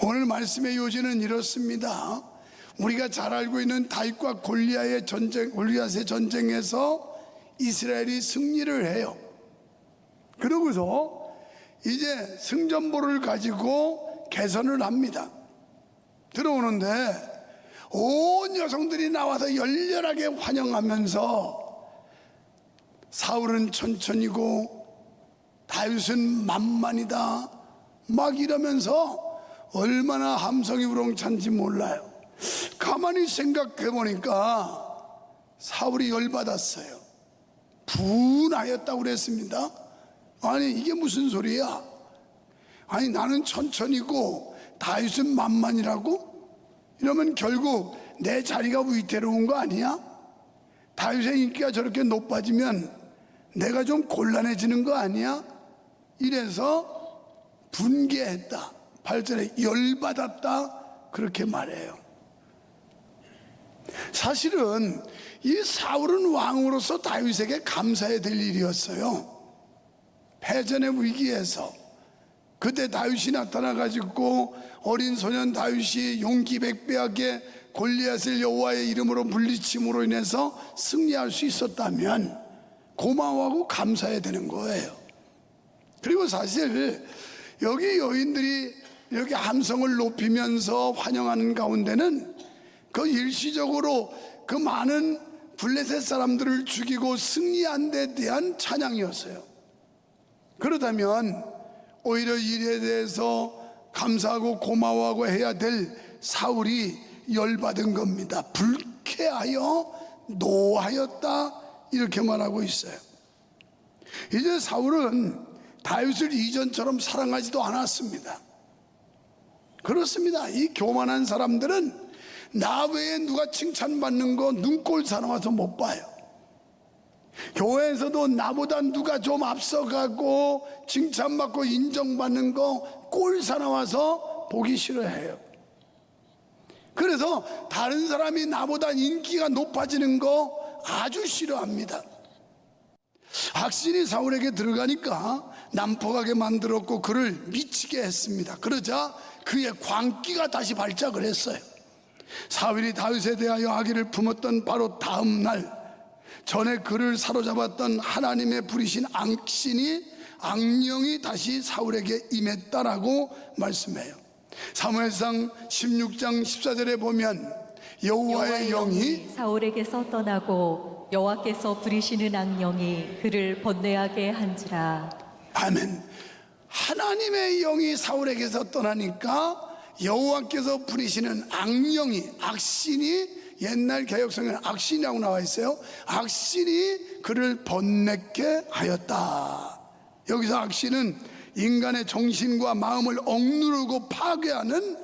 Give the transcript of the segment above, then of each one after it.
오늘 말씀의 요지는 이렇습니다. 우리가 잘 알고 있는 다윗과 골리앗의 전쟁, 골리앗의 전쟁에서 이스라엘이 승리를 해요. 그러고서 이제 승전보를 가지고 개선을 합니다. 들어오는데 온 여성들이 나와서 열렬하게 환영하면서 사울은 천천히고 다윗은 만만이다 막 이러면서 얼마나 함성이 우렁찬지 몰라요 가만히 생각해 보니까 사울이 열받았어요 분하였다고 그랬습니다 아니 이게 무슨 소리야 아니 나는 천천히고 다윗은 만만이라고 이러면 결국 내 자리가 위태로운 거 아니야? 다윗의 인기가 저렇게 높아지면 내가 좀 곤란해지는 거 아니야? 이래서 분개했다. 8절에 열받았다. 그렇게 말해요. 사실은 이 사울은 왕으로서 다윗에게 감사해야 될 일이었어요. 패전의 위기에서 그때 다윗이 나타나 가지고 어린 소년 다윗이 용기 백배하게 골리앗을 여호와의 이름으로 물리침으로 인해서 승리할 수 있었다면 고마워하고 감사해야 되는 거예요. 그리고 사실 여기 여인들이 여기 함성을 높이면서 환영하는 가운데는 그 일시적으로 그 많은 블레셋 사람들을 죽이고 승리한 데 대한 찬양이었어요. 그렇다면 오히려 일에 대해서 감사하고 고마워하고 해야 될 사울이 열받은 겁니다. 불쾌하여 노하였다 이렇게 말하고 있어요. 이제 사울은 다윗을 이전처럼 사랑하지도 않았습니다. 그렇습니다. 이 교만한 사람들은 나 외에 누가 칭찬받는 거 눈꼴 사나워서 못 봐요. 교회에서도 나보다 누가 좀 앞서가고 칭찬받고 인정받는 거 꼴 사나워서 보기 싫어해요. 그래서 다른 사람이 나보다 인기가 높아지는 거 아주 싫어합니다. 악신이 사울에게 들어가니까 난폭하게 만들었고 그를 미치게 했습니다. 그러자 그의 광기가 다시 발작을 했어요. 사울이 다윗에 대하여 아기를 품었던 바로 다음 날 전에 그를 사로잡았던 하나님의 부리신 악신이 악령이 다시 사울에게 임했다라고 말씀해요. 사무엘상 16장 14절에 보면 여호와의 영이 사울에게서 떠나고 여호와께서 부리시는 악령이 그를 번뇌하게 한지라 아멘. 하나님의 영이 사울에게서 떠나니까 여호와께서 부리시는 악령이 악신이 옛날 개혁성에는 악신이라고 나와 있어요. 악신이 그를 번뇌케 하였다. 여기서 악신은 인간의 정신과 마음을 억누르고 파괴하는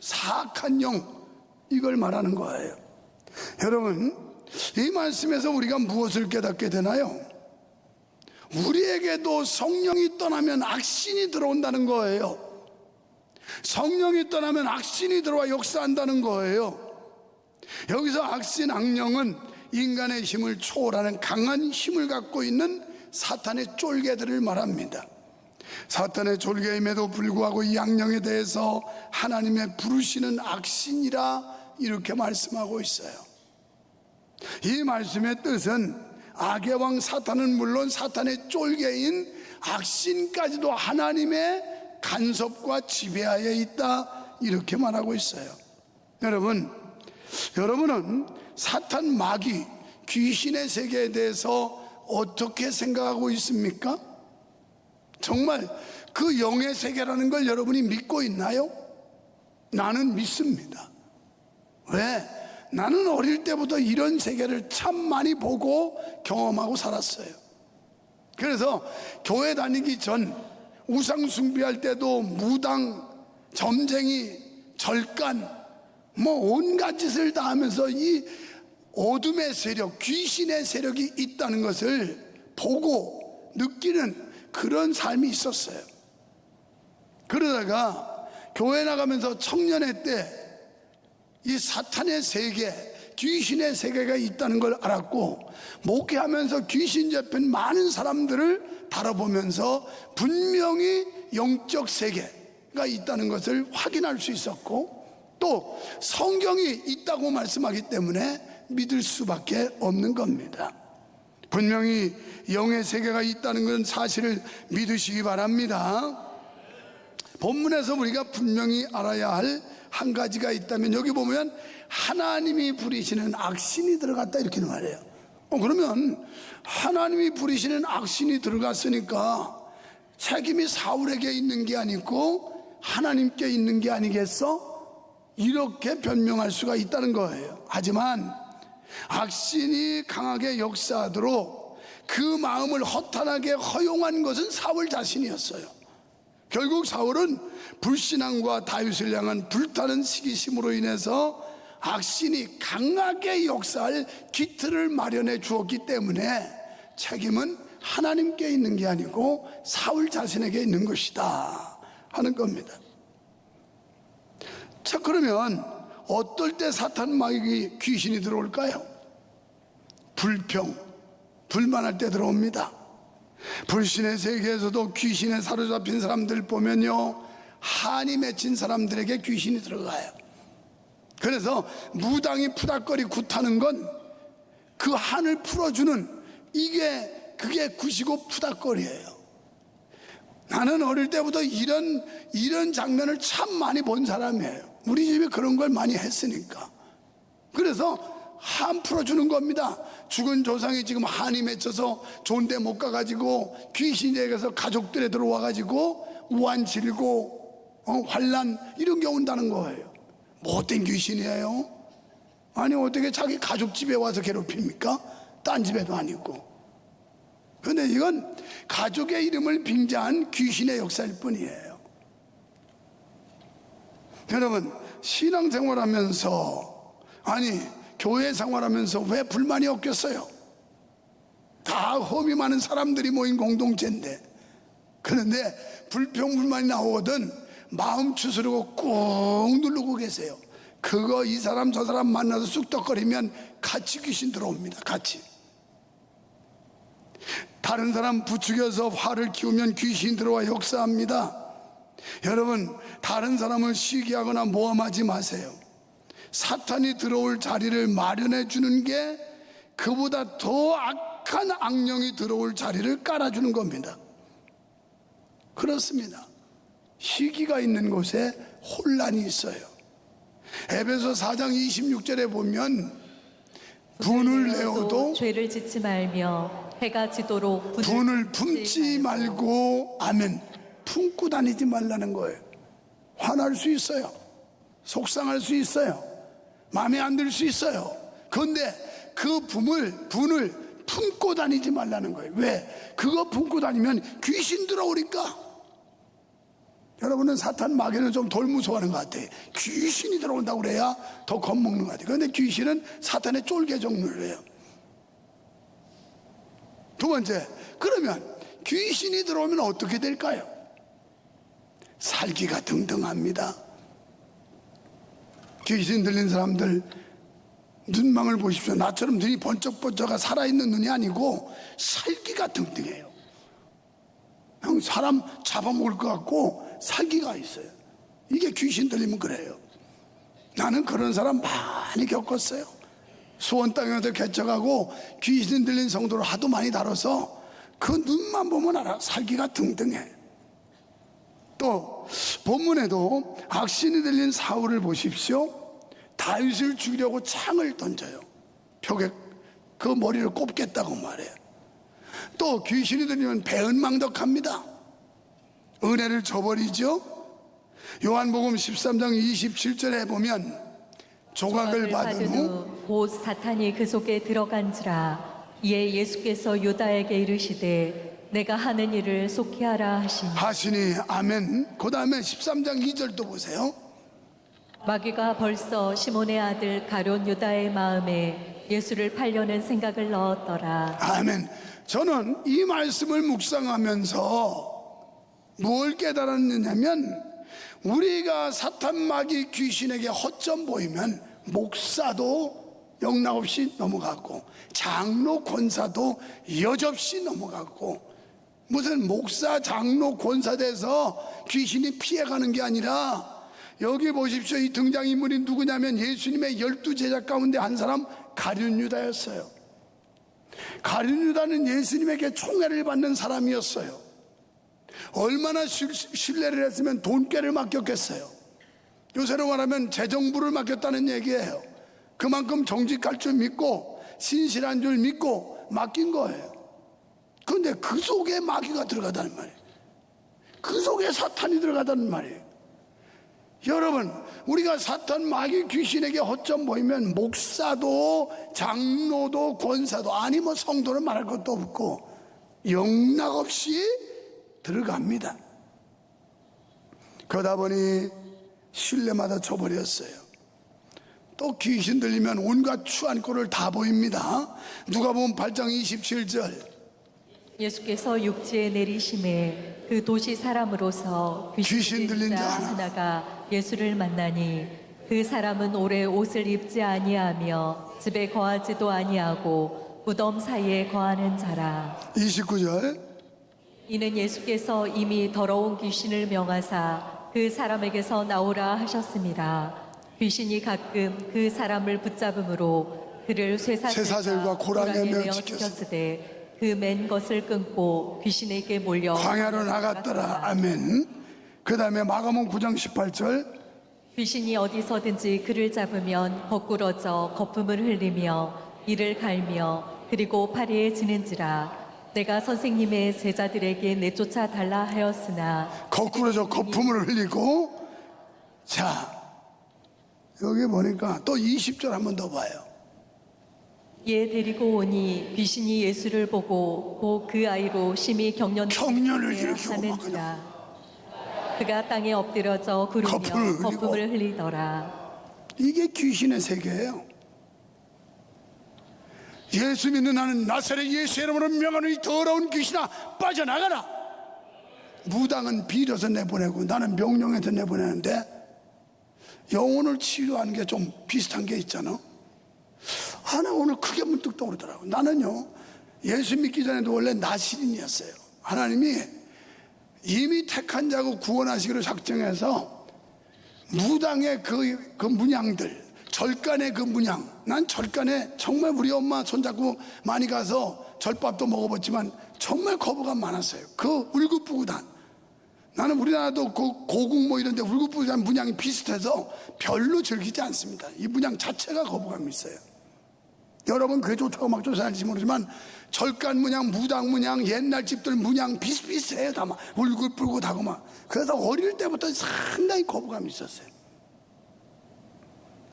사악한 영 이걸 말하는 거예요. 여러분 이 말씀에서 우리가 무엇을 깨닫게 되나요? 우리에게도 성령이 떠나면 악신이 들어온다는 거예요. 성령이 떠나면 악신이 들어와 역사한다는 거예요. 여기서 악신 악령은 인간의 힘을 초월하는 강한 힘을 갖고 있는 사탄의 쫄개들을 말합니다. 사탄의 쫄개임에도 불구하고 이 악령에 대해서 하나님의 부르시는 악신이라 이렇게 말씀하고 있어요. 이 말씀의 뜻은 악의 왕 사탄은 물론 사탄의 쫄개인 악신까지도 하나님의 간섭과 지배하에 있다 이렇게 말하고 있어요. 여러분, 여러분은 사탄 마귀 귀신의 세계에 대해서 어떻게 생각하고 있습니까? 정말 그 영의 세계라는 걸 여러분이 믿고 있나요? 나는 믿습니다. 왜? 나는 어릴 때부터 이런 세계를 참 많이 보고 경험하고 살았어요. 그래서 교회 다니기 전 우상 숭배할 때도 무당, 점쟁이, 절간, 뭐 온갖 짓을 다 하면서 이 어둠의 세력, 귀신의 세력이 있다는 것을 보고 느끼는 그런 삶이 있었어요. 그러다가 교회 나가면서 청년회 때 이 사탄의 세계, 귀신의 세계가 있다는 걸 알았고, 목회하면서 귀신 잡힌 많은 사람들을 바라보면서 분명히 영적 세계, 세계가 있다는 것을 확인할 수 있었고 또 성경이 있다고 말씀하기 때문에 믿을 수밖에 없는 겁니다. 분명히 영의 세계가 있다는 건 사실을 믿으시기 바랍니다. 본문에서 우리가 분명히 알아야 할 한 가지가 있다면 여기 보면 하나님이 부리시는 악신이 들어갔다 이렇게 말해요. 어, 그러면 하나님이 부리시는 악신이 들어갔으니까 책임이 사울에게 있는 게 아니고 하나님께 있는 게 아니겠어? 이렇게 변명할 수가 있다는 거예요. 하지만 악신이 강하게 역사하도록 그 마음을 허탄하게 허용한 것은 사울 자신이었어요. 결국 사울은 불신앙과 다윗을 향한 불타는 시기심으로 인해서 악신이 강하게 역사할 기틀을 마련해 주었기 때문에 책임은 하나님께 있는 게 아니고 사울 자신에게 있는 것이다 하는 겁니다. 자 그러면 어떨 때 사탄 마귀 귀신이 들어올까요? 불평, 불만할 때 들어옵니다. 불신의 세계에서도 귀신에 사로잡힌 사람들 보면요 한이 맺힌 사람들에게 귀신이 들어가요. 그래서 무당이 푸닥거리 굿하는 건 그 한을 풀어주는 이게 그게 굿이고 푸닥거리예요. 나는 어릴 때부터 이런 이런 장면을 참 많이 본 사람이에요. 우리 집에 그런 걸 많이 했으니까. 그래서 한 풀어주는 겁니다. 죽은 조상이 지금 한이 맺혀서 좋은 데 못 가가지고 귀신에게서 가족들에 들어와가지고 우한 질고 어, 환란 이런 게 온다는 거예요. 못된 귀신이에요. 아니 어떻게 자기 가족 집에 와서 괴롭힙니까? 딴 집에도 아니고. 근데 이건 가족의 이름을 빙자한 귀신의 역사일 뿐이에요. 여러분 신앙생활하면서 아니 교회 생활하면서 왜 불만이 없겠어요? 다 험이 많은 사람들이 모인 공동체인데. 그런데 불평 불만이 나오거든 마음 추스르고 꾹 누르고 계세요. 그거 이 사람 저 사람 만나서 쑥덕거리면 같이 귀신 들어옵니다 같이. 다른 사람 부추겨서 화를 키우면 귀신 들어와 역사합니다. 여러분 다른 사람을 시기하거나 모함하지 마세요 사탄이 들어올 자리를 마련해 주는 게 그보다 더 악한 악령이 들어올 자리를 깔아주는 겁니다. 그렇습니다. 시기가 있는 곳에 혼란이 있어요. 에베소 4장 26절에 보면 분을 내어도 죄를 짓지 말며 해가 지도록 분을, 품지 말고 아멘 품고 다니지 말라는 거예요. 화날 수 있어요. 속상할 수 있어요. 마음에 안 들 수 있어요. 그런데 그 분을 분을 품고 다니지 말라는 거예요. 왜? 그거 품고 다니면 귀신 들어오니까. 여러분은 사탄 마귀는 좀덜 무서워하는 것 같아요. 귀신이 들어온다고 그래야 더 겁먹는 것 같아요. 그런데 귀신은 사탄의 쫄개 종류예요. 두 번째, 그러면 귀신이 들어오면 어떻게 될까요? 살기가 등등합니다. 귀신 들린 사람들 눈망울 보십시오. 나처럼 눈이 번쩍번쩍하 살아있는 눈이 아니고 살기가 등등해요. 형 사람 잡아먹을 것 같고 살기가 있어요. 이게 귀신 들리면 그래요. 나는 그런 사람 많이 겪었어요. 수원 땅에서 개척하고 귀신 들린 성도를 하도 많이 다뤄서 그 눈만 보면 알아. 살기가 등등해. 또 본문에도 악신이 들린 사울을 보십시오. 다윗을 죽이려고 창을 던져요. 벽에 그 머리를 꼽겠다고 말해요. 또 귀신이 들리면 배은망덕합니다. 은혜를 저버리죠. 요한복음 13장 27절에 보면 조각을 받은 후 곧 사탄이 그 속에 들어간지라 이에 예수께서 유다에게 이르시되 내가 하는 일을 속히 하라 하시니 하시니 아멘. 그 다음에 13장 2절도 보세요. 마귀가 벌써 시몬의 아들 가룟 유다의 마음에 예수를 팔려는 생각을 넣었더라 아멘. 저는 이 말씀을 묵상하면서 뭘 깨달았느냐면 우리가 사탄 마귀 귀신에게 허점 보이면 목사도 영락 없이 넘어갔고 장로 권사도 여접시 넘어갔고 무슨 목사, 장로, 권사 돼서 귀신이 피해가는 게 아니라 여기 보십시오. 이 등장인물이 누구냐면 예수님의 열두 제자 가운데 한 사람 가룟 유다였어요. 가룟 유다는 예수님에게 총애를 받는 사람이었어요. 얼마나 신- 신뢰를 했으면 돈깨를 맡겼겠어요. 요새로 말하면 재정부를 맡겼다는 얘기예요. 그만큼 정직할 줄 믿고 신실한 줄 믿고 맡긴 거예요. 그런데 그 속에 마귀가 들어가다는 말이에요. 그 속에 사탄이 들어가다는 말이에요. 여러분, 우리가 사탄 마귀 귀신에게 허점 보이면 목사도 장로도 권사도 아니 뭐 성도를 말할 것도 없고 영락 없이 들어갑니다. 그러다 보니 신뢰마다 쳐버렸어요. 또 귀신 들리면 온갖 추한 꼴을 다 보입니다. 누가 보면 8장 27절 예수께서 육지에 내리심에 그 도시 사람으로서 귀신 들린 자자 하나. 하나가 예수를 만나니 그 사람은 오래 옷을 입지 아니하며 집에 거하지도 아니하고 무덤 사이에 거하는 자라 29절 이는 예수께서 이미 더러운 귀신을 명하사 그 사람에게서 나오라 하셨습니다. 귀신이 가끔 그 사람을 붙잡음으로 그를 쇠사슬과, 고랑에 매어. 지켰으되 그 맨 것을 끊고 귀신에게 몰려 광야로 나갔더라. 아멘. 그 다음에 마가복 9장 18절. 귀신이 어디서든지 그를 잡으면 거꾸러져 거품을 흘리며 이를 갈며 그리고 파리에 지는지라. 내가 선생님의 제자들에게 내쫓아 달라 하였으나 거꾸로 저 거품을 흘리고 자 여기 보니까 또 20절 한 번 더 봐요 얘 데리고 오니 귀신이 예수를 보고 곧 그 아이로 심히 경련 경련을 일으키고 하는지라. 그가 땅에 엎드려져 구르며 거품을. 거품을 흘리더라. 이게 귀신의 세계예요. 예수 믿는 나는 나사렛 예수 이름으로 명하는 이 더러운 귀신아 빠져나가라. 무당은 빌어서 내보내고 나는 명령해서 내보내는데 영혼을 치료하는 게 좀 비슷한 게 있잖아 하나 오늘 크게 문득 떠오르더라고 나는요 예수 믿기 전에도 원래 나시린이었어요 하나님이 이미 택한 자고 구원하시기로 작정해서 무당의 그, 그 문양들, 절간의 그 문양. 난 절간에 정말 우리 엄마 손잡고 많이 가서 절밥도 먹어봤지만 정말 거부감 많았어요. 그 울긋불긋한. 나는 우리나라도 그 고국 뭐 이런데 울긋불긋한 문양이 비슷해서 별로 즐기지 않습니다. 이 문양 자체가 거부감이 있어요. 여러분 그게 좋다고 막 쫓아다니지 모르지만 절간 문양, 무당 문양, 옛날 집들 문양 비슷비슷해요 다 막 울긋불긋하고 막 그래서 어릴 때부터 상당히 거부감이 있었어요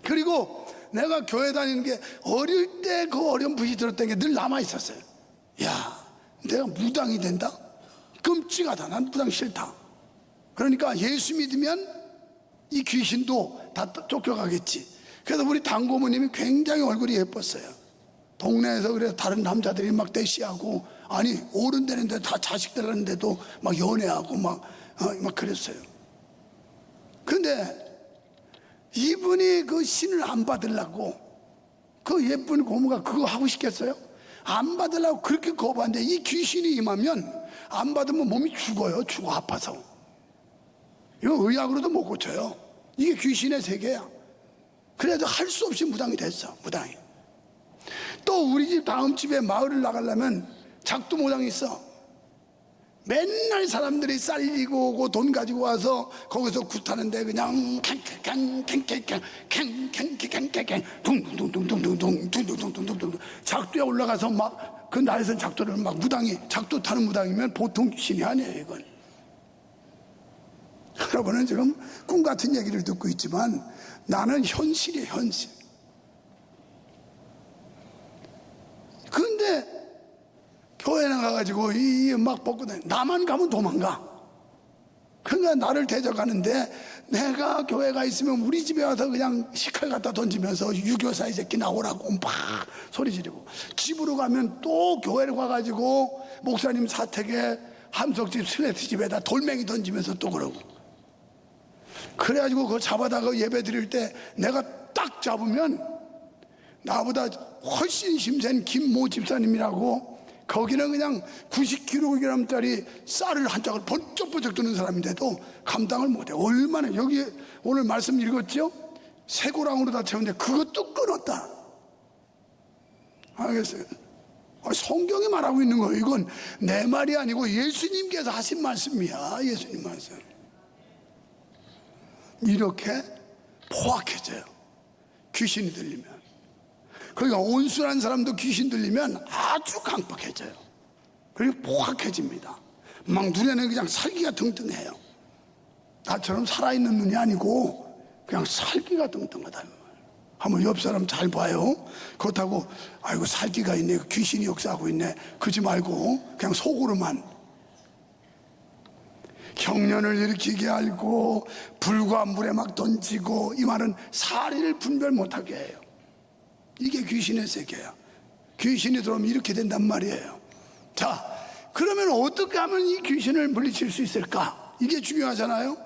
그리고 내가 교회 다니는 게 어릴 때 그 어렴풋이 들었던 게 늘 남아 있었어요 야 내가 무당이 된다? 끔찍하다 난 무당 싫다 그러니까 예수 믿으면 이 귀신도 다 쫓겨가겠지. 그래서 우리 당고모님이 굉장히 얼굴이 예뻤어요. 동네에서 그래 다른 남자들이 막 대시하고 아니 어른 되는데 다 자식 되는데도 막 연애하고 막, 어, 막 그랬어요. 근데 이분이 그 신을 안 받으려고 그 예쁜 고모가 그거 하고 싶겠어요? 안 받으려고 그렇게 거부하는데 이 귀신이 임하면 안 받으면 몸이 죽어요. 죽어 아파서. 이거 의학으로도 못 고쳐요. 이게 귀신의 세계야. 그래도 할 수 없이 무당이 됐어, 무당이. 또 우리 집 다음 집에 마을을 나가려면 작두 모당이 있어. 맨날 사람들이 쌀리고 오고 돈 가지고 와서 거기서 굿하는데 그냥 캥캥캥캥캥캥캥캥캥캥 둥둥둥둥둥둥둥 둥둥둥둥둥둥 작두에 올라가서 막 그 나에선 작두를 막 무당이 작두 타는 무당이면 보통 귀신이 아니에요 이건 여러분은 지금 꿈 같은 얘기를 듣고 있지만 나는 현실이에요, 현실. 근데 교회 나가가지고 이 막 벗고 다니 나만 가면 도망가. 그러니까 나를 대적하는데 내가 교회가 있으면 우리 집에 와서 그냥 식칼 갖다 던지면서 유교사 이 새끼 나오라고 막 소리 지르고 집으로 가면 또 교회를 가가지고 목사님 사택에 함석집 슬레트 집에다 돌멩이 던지면서 또 그러고 그래가지고 그거 잡아다가 예배 드릴 때 내가 딱 잡으면 나보다 훨씬 심센 김모 집사님이라고 거기는 그냥 90kg짜리 쌀을 한 짝을 번쩍번쩍 드는 사람인데도 감당을 못해. 얼마나 여기 오늘 말씀 읽었죠? 새고랑으로 다 채웠는데 그것도 끊었다. 알겠어요? 아, 성경이 말하고 있는 거예요. 이건 내 말이 아니고 예수님께서 하신 말씀이야. 예수님 말씀. 이렇게 포악해져요. 귀신이 들리면. 그러니까 온순한 사람도 귀신 들리면 아주 강박해져요. 그리고 포악해집니다. 막 눈에는 그냥 살기가 등등해요. 나처럼 살아있는 눈이 아니고 그냥 살기가 등등하다. 한번 옆 사람 잘 봐요. 그렇다고 아이고 살기가 있네. 귀신이 역사하고 있네. 그러지 말고 그냥 속으로만 경련을 일으키게 알고 불과 물에 막 던지고 이 말은 사리를 분별 못하게 해요. 이게 귀신의 세계야. 귀신이 들어오면 이렇게 된단 말이에요. 자, 그러면 어떻게 하면 이 귀신을 물리칠 수 있을까? 이게 중요하잖아요.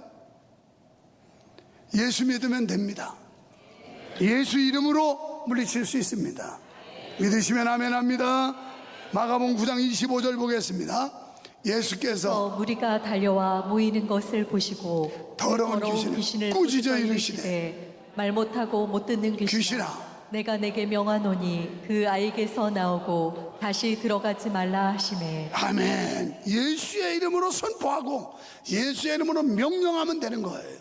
예수 믿으면 됩니다. 예수 이름으로 물리칠 수 있습니다. 믿으시면 아멘 합니다. 마가복 9장 25절 보겠습니다. 예수께서 어, 무리가 달려와 모이는 것을 보시고 더러운 귀신을 꾸짖어 이르시되 말 못하고 못 듣는 귀신아, 귀신아. 내가 내게 명하노니 그 아이에게서 나오고 다시 들어가지 말라 하시매 아멘. 예수의 이름으로 선포하고 예수의 이름으로 명령하면 되는 거예요.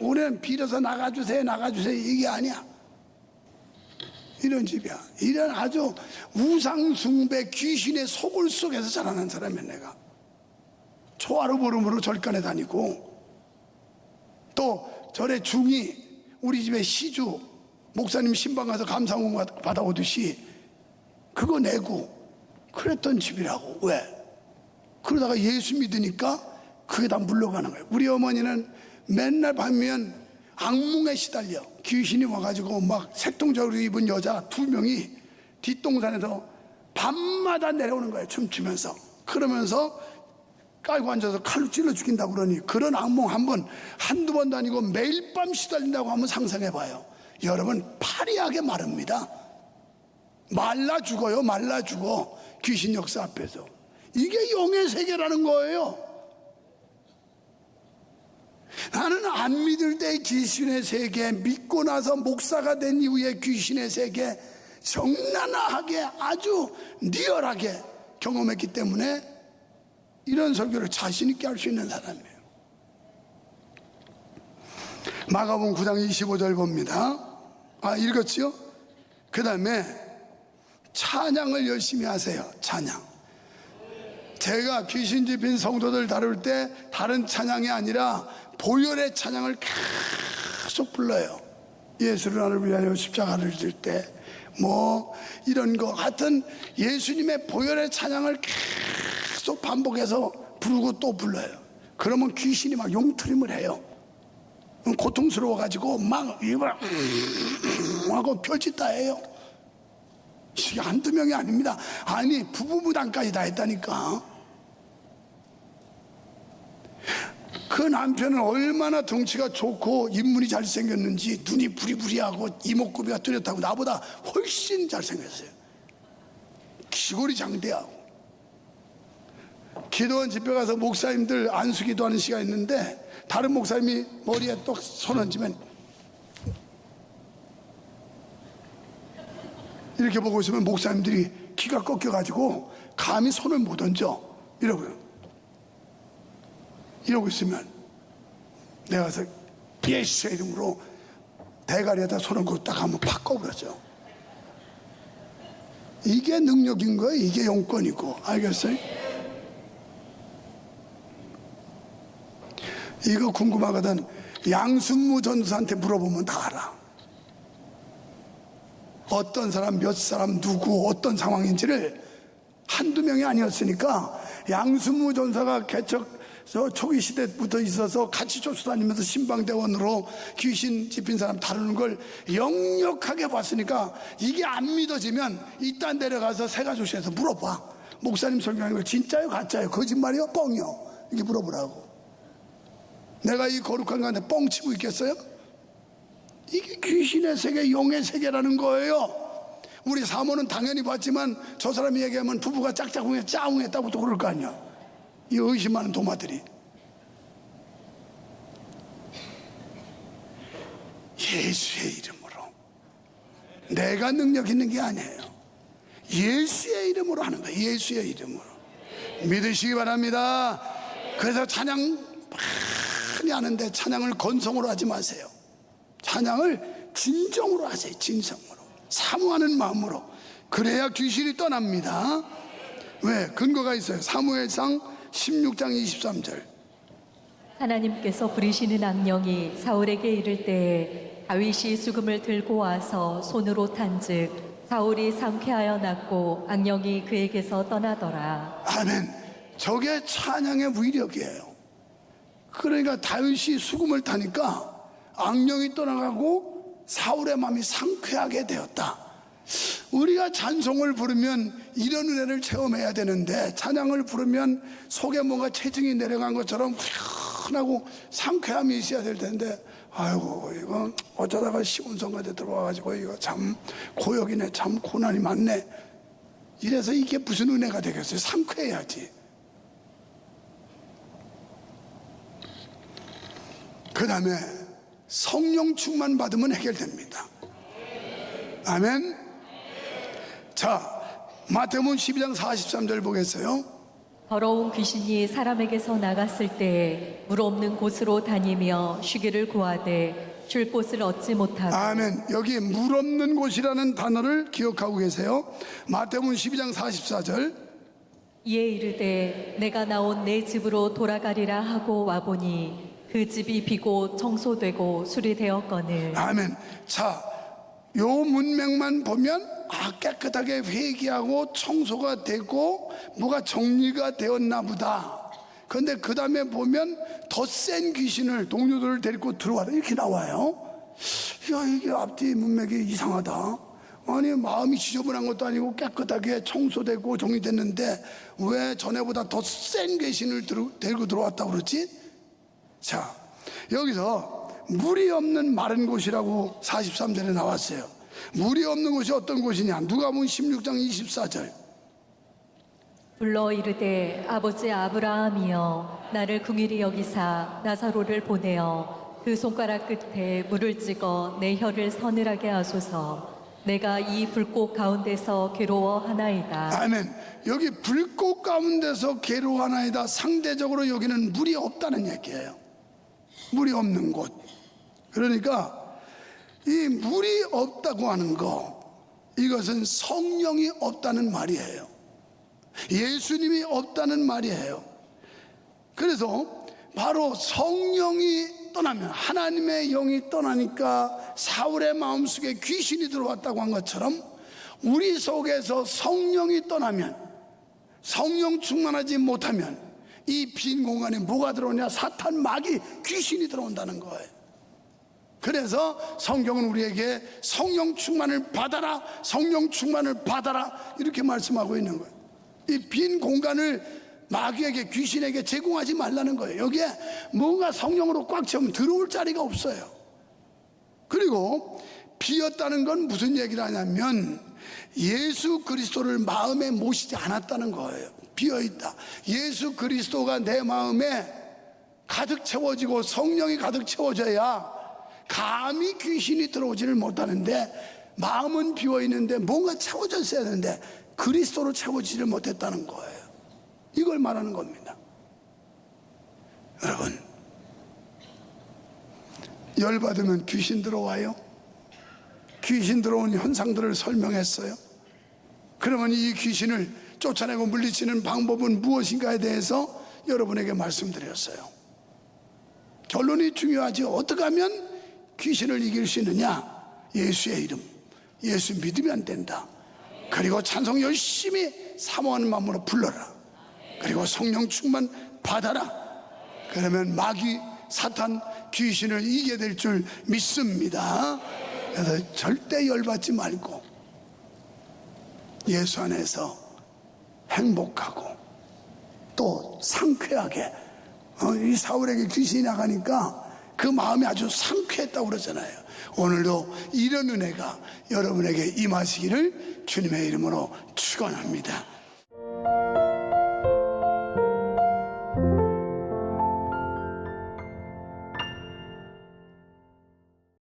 우리는 빌어서 나가주세요, 나가주세요. 이게 아니야. 이런 집이야. 이런 아주 우상숭배 귀신의 소굴 속에서 자라난 사람이야, 내가. 초하루 보름으로 절간에 다니고 또 절에 중이 우리 집에 시주 목사님 신방 가서 감사원 받아오듯이 그거 내고 그랬던 집이라고. 왜? 그러다가 예수 믿으니까 그게 다 물러가는 거예요. 우리 어머니는 맨날 밤이면 악몽에 시달려. 귀신이 와가지고 막 색동적으로 입은 여자 두 명이 뒷동산에서 밤마다 내려오는 거예요. 춤추면서. 그러면서 깔고 앉아서 칼로 찔러 죽인다고 그러니 그런 악몽 한 번, 한두 번도 아니고 매일 밤 시달린다고 한번 상상해 봐요. 여러분, 파리하게 마릅니다. 말라 죽어요, 말라 죽어. 귀신 역사 앞에서. 이게 영의 세계라는 거예요. 나는 안 믿을 때 귀신의 세계, 믿고 나서 목사가 된 이후에 귀신의 세계, 정난하게 아주 리얼하게 경험했기 때문에 이런 설교를 자신있게 할 수 있는 사람이에요. 마가복 9장 25절 봅니다. 아, 읽었지요? 그 다음에 찬양을 열심히 하세요. 찬양. 제가 귀신 집힌 성도들 다룰 때 다른 찬양이 아니라 보혈의 찬양을 계속 불러요. 예수를 나를 위하여 십자가를 질 때, 뭐, 이런 거. 하여튼 예수님의 보혈의 찬양을 계속 반복해서 부르고 또 불러요. 그러면 귀신이 막 용트림을 해요. 고통스러워가지고 막 입을 하고 별짓 다 해요. 한두 명이 아닙니다. 아니, 부부무당까지 다 했다니까. 그 남편은 얼마나 덩치가 좋고 인물이 잘생겼는지 눈이 부리부리하고 이목구비가 뚜렷하고 나보다 훨씬 잘생겼어요. 귀골이 장대하고. 기도원 집회 가서 목사님들 안수 기도 하는 시간 있는데 다른 목사님이 머리에 또손 얹으면 이렇게 보고 있으면 목사님들이 키가 꺾여가지고 감히 손을 못 얹어 이러고요. 이러고 있으면 내가 가서 예수의 이름으로 대가리에다 손을 얹고 딱 한번 팍 꺼버렸죠. 이게 능력인 거예요. 이게 용건이고 알겠어요? 이거 궁금하거든. 양순무 전사한테 물어보면 다 알아. 어떤 사람, 몇 사람, 누구, 어떤 상황인지를 한두 명이 아니었으니까 양순무 전사가 개척 저 초기 시대부터 있어서 같이 쫓아다니면서 신방대원으로 귀신 집힌 사람 다루는 걸 역력하게 봤으니까 이게 안 믿어지면 이딴 내려가서 세가조시에서 물어봐. 목사님 설교하는 거 진짜요, 가짜요, 거짓말이요, 뻥이요. 이게 물어보라고. 내가 이 거룩한 가운데 뻥 치고 있겠어요? 이게 귀신의 세계, 용의 세계라는 거예요. 우리 사모는 당연히 봤지만 저 사람이 얘기하면 부부가 짝짝꿍해 짜웅했다고 또 그럴 거 아니야. 이 의심하는 도마들이. 예수의 이름으로. 내가 능력 있는 게 아니에요. 예수의 이름으로 하는 거예요. 예수의 이름으로. 믿으시기 바랍니다. 그래서 찬양 많이 하는데 찬양을 건성으로 하지 마세요. 찬양을 진정으로 하세요. 진정으로. 사모하는 마음으로. 그래야 귀신이 떠납니다. 왜? 근거가 있어요. 사무엘상 16장 23절. 하나님께서 부리시는 악령이 사울에게 이를 때에 다윗이 수금을 들고 와서 손으로 탄즉 사울이 상쾌하여 났고 악령이 그에게서 떠나더라. 아멘. 저게 찬양의 위력이에요. 그러니까 다윗이 수금을 타니까 악령이 떠나가고 사울의 마음이 상쾌하게 되었다. 우리가 찬송을 부르면 이런 은혜를 체험해야 되는데 찬양을 부르면 속에 뭔가 체증이 내려간 것처럼 훈하고 상쾌함이 있어야 될 텐데 아이고 이거 어쩌다가 시온성가대 들어와가지고 이거 참 고역이네 참 고난이 많네. 이래서 이게 무슨 은혜가 되겠어요? 상쾌해야지. 그 다음에 성령 충만 받으면 해결됩니다. 아멘 자 마태복음 12장 43절 보겠어요 더러운 귀신이 사람에게서 나갔을 때에 물 없는 곳으로 다니며 쉬기를 구하되 쉴 곳을 얻지 못하고 아멘. 여기 물 없는 곳이라는 단어를 기억하고 계세요. 마태복음 12장 44절. 이에 이르되 내가 나온 내 집으로 돌아가리라 하고 와보니 그 집이 비고 청소되고 수리되었거늘 아멘. 자, 요 문맥만 보면 아 깨끗하게 회개하고 청소가 되고 뭐가 정리가 되었나 보다. 그런데 그 다음에 보면 더 센 귀신을 동료들을 데리고 들어와라 이렇게 나와요. 야 이게 앞뒤 문맥이 이상하다. 아니 마음이 지저분한 것도 아니고 깨끗하게 청소되고 정리됐는데 왜 전에보다 더 센 귀신을 들- 데리고 들어왔다고 그러지? 자, 여기서 물이 없는 마른 곳이라고 43절에 나왔어요. 물이 없는 곳이 어떤 곳이냐? 누가 보면 16장 24절. 불러 이르되 아버지 아브라함이여 나를 궁일이 여기사 나사로를 보내어 그 손가락 끝에 물을 찍어 내 혀를 서늘하게 하소서 내가 이 불꽃 가운데서 괴로워하나이다 아멘. 여기 불꽃 가운데서 괴로워하나이다. 상대적으로 여기는 물이 없다는 얘기예요. 물이 없는 곳. 그러니까 이 물이 없다고 하는 거, 이것은 성령이 없다는 말이에요. 예수님이 없다는 말이에요. 그래서 바로 성령이 떠나면 하나님의 영이 떠나니까 사울의 마음속에 귀신이 들어왔다고 한 것처럼 우리 속에서 성령이 떠나면 성령 충만하지 못하면 이 빈 공간에 뭐가 들어오냐 사탄 마귀 귀신이 들어온다는 거예요. 그래서 성경은 우리에게 성령 충만을 받아라, 성령 충만을 받아라 이렇게 말씀하고 있는 거예요. 이 빈 공간을 마귀에게 귀신에게 제공하지 말라는 거예요. 여기에 뭔가 성령으로 꽉 채우면 들어올 자리가 없어요. 그리고 비었다는 건 무슨 얘기를 하냐면 예수 그리스도를 마음에 모시지 않았다는 거예요. 비어 있다. 예수 그리스도가 내 마음에 가득 채워지고 성령이 가득 채워져야 감히 귀신이 들어오지를 못하는데 마음은 비어 있는데 뭔가 채워졌어야 되는데 그리스도로 채워지지를 못했다는 거예요. 이걸 말하는 겁니다. 여러분, 열받으면 귀신 들어와요? 귀신 들어온 현상들을 설명했어요. 그러면 이 귀신을 쫓아내고 물리치는 방법은 무엇인가에 대해서 여러분에게 말씀드렸어요. 결론이 중요하지. 어떻게 하면 귀신을 이길 수 있느냐? 예수의 이름. 예수 믿으면 된다. 그리고 찬송 열심히 사모하는 마음으로 불러라. 그리고 성령 충만 받아라. 그러면 마귀, 사탄, 귀신을 이기게 될줄 믿습니다. 그래서 절대 열받지 말고 예수 안에서 행복하고 또 상쾌하게 어, 이 사울에게 귀신이 나가니까 그 마음이 아주 상쾌했다고 그러잖아요. 오늘도 이런 은혜가 여러분에게 임하시기를 주님의 이름으로 축원합니다.